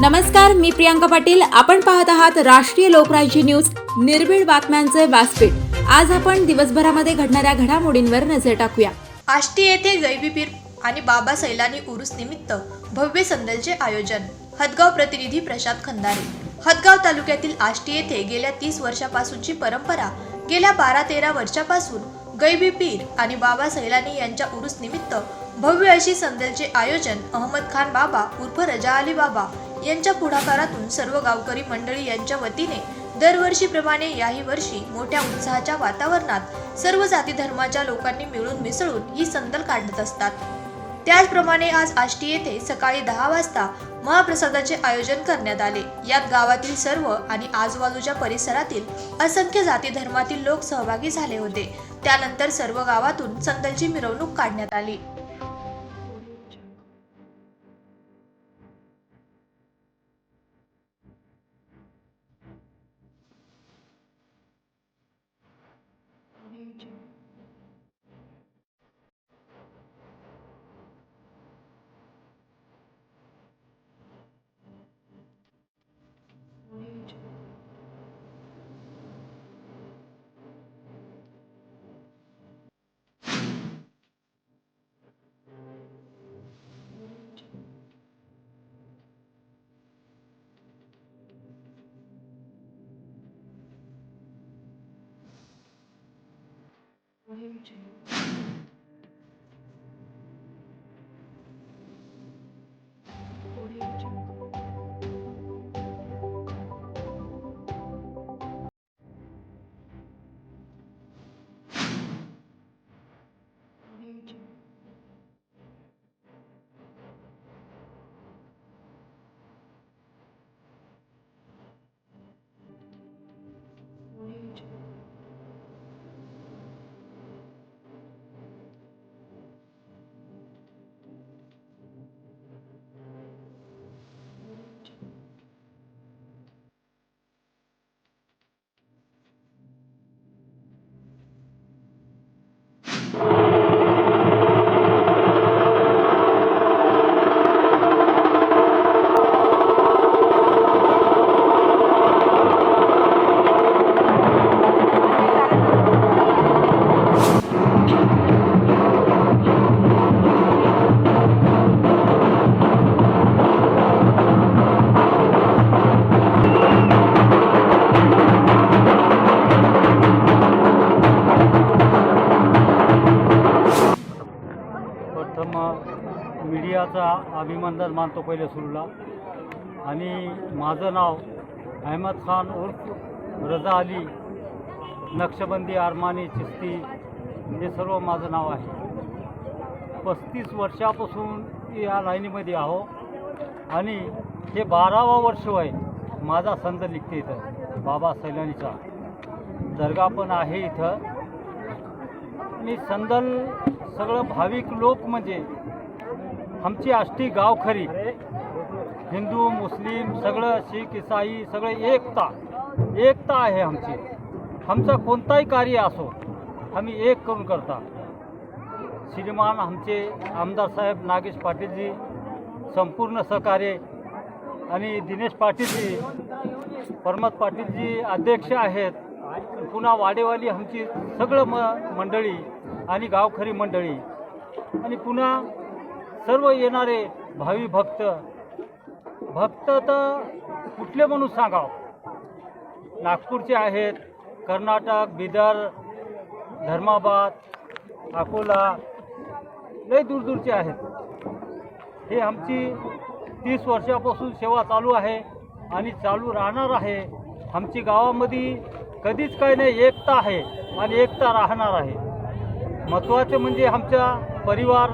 नमस्कार मी प्रियांका पाटील. आपण पाहत आहात राष्ट्रीय लोकराज्य न्यूज. निर्भीड बातम्यांचे व्यासपीठ. आज आपण दिवसभरामध्ये घडणाऱ्या घडामोडींवर नजर टाकूया. आष्टी येथे जैवीपीर आणि बाबा सैलानी उरुस निमित्त भव्य संदलचे आयोजन. हदगाव प्रतिनिधी प्रशांत खंदारे. हदगाव तालुक्यातील आष्टी येथे गेल्या तीस वर्षापासूनची परंपरा गेल्या बारा तेरा वर्षापासून गैबी पीर आणि बाबा सैलानी यांच्या उरुस निमित्त भव्य अशी संदलचे आयोजन अहमद खान बाबा उर्फ रजा अली बाबा यांच्या पुढाकारातून सर्व गावकरी मंडळी यांच्या वतीने दरवर्षीप्रमाणे याही वर्षी मोठ्या उत्साहाच्या वातावरणात सर्व जाती धर्माच्या लोकांनी मिळून मिसळून ही संदल काढत असतात. त्याचप्रमाणे आज आष्टी येथे सकाळी दहा वाजता महाप्रसादाचे आयोजन करण्यात आले. यात गावातील सर्व आणि आजूबाजूच्या परिसरातील असंख्य जाती धर्मातील लोक सहभागी झाले होते. त्यानंतर सर्व गावातून संदलची मिरवणूक काढण्यात आली. What are you doing? प्रथम मीडियाचा अभिनंदन मानतो पहिले सुरूला. आणि माझं नाव अहमद खान उर्फ रजा अली नक्षबंदी आरमानी चिस्ती हे सर्व माझं नाव आहे. पस्तीस वर्षापासून या लाईनीमध्ये आहो आणि हे बारावा वर्ष आहे माझा संत निघते इथं बाबा सैलानीचा. दर्गा पण आहे इथं. आणि संदल सगळं भाविक लोक म्हणजे आमची आष्टी गाव खरी. हिंदू मुस्लिम सगळं शीख इसाई सगळं एकता एकता आहे आमची. आमचं कोणताही कार्य असो आम्ही एक करून करता. श्रीमान आमचे आमदार साहेब नागेश पाटीलजी संपूर्ण सहकार्य आणि दिनेश पाटीलजी परमत पाटीलजी अध्यक्ष आहेत. पुन्हा वाडेवाली आमची सगळं म मंडळी आणि गावखरी मंडळी. आणि पुन्हा सर्व येणारे भावी भक्त. भक्त तर कुठले म्हणून सांगावं? नागपूरचे आहेत कर्नाटक बिदर धर्माबाद अकोला लय दूरदूरचे आहेत. हे आमची तीस वर्षापासून सेवा चालू आहे आणि चालू राहणार आहे. आमची गावामध्ये कधीच काही नाही एकता आहे आणि एकता राहणार आहे. महत्त्वाचे म्हणजे आमचा परिवार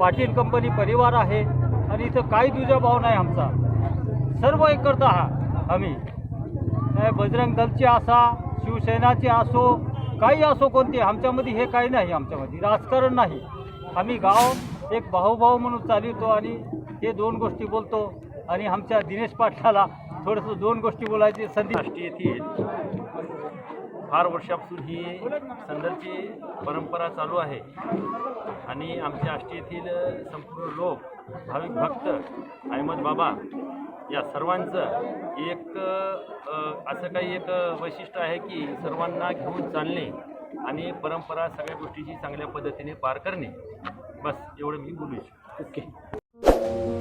पाटील कंपनी परिवार आहे आणि इथं काही दुजाभाव नाही आमचा. सर्व एक करता आहात आम्ही बजरंग दलचे असा शिवसेनाचे असो काही असो कोणते आमच्यामध्ये हे काही नाही आमच्यामध्ये राजकारण नाही. आम्ही गाव एक भाऊभाऊ म्हणून चालवतो आणि हे दोन गोष्टी बोलतो आणि आमच्या दिनेश पाटलाला थोडंसं दोन गोष्टी बोलायची संधी. आष्टी येथील फार वर्षापासून ही संदलची परंपरा चालू आहे. आणि आमच्या आष्टी येथील संपूर्ण लोक भाविक भक्त अहमद बाबा या सर्वांचं एक असं काही एक वैशिष्ट्य आहे की सर्वांना घेऊन चालणे आणि परंपरा सगळ्या गोष्टीची चांगल्या पद्धतीने पार करणे. बस एवढं मी बोलू इच्छितो. ओके.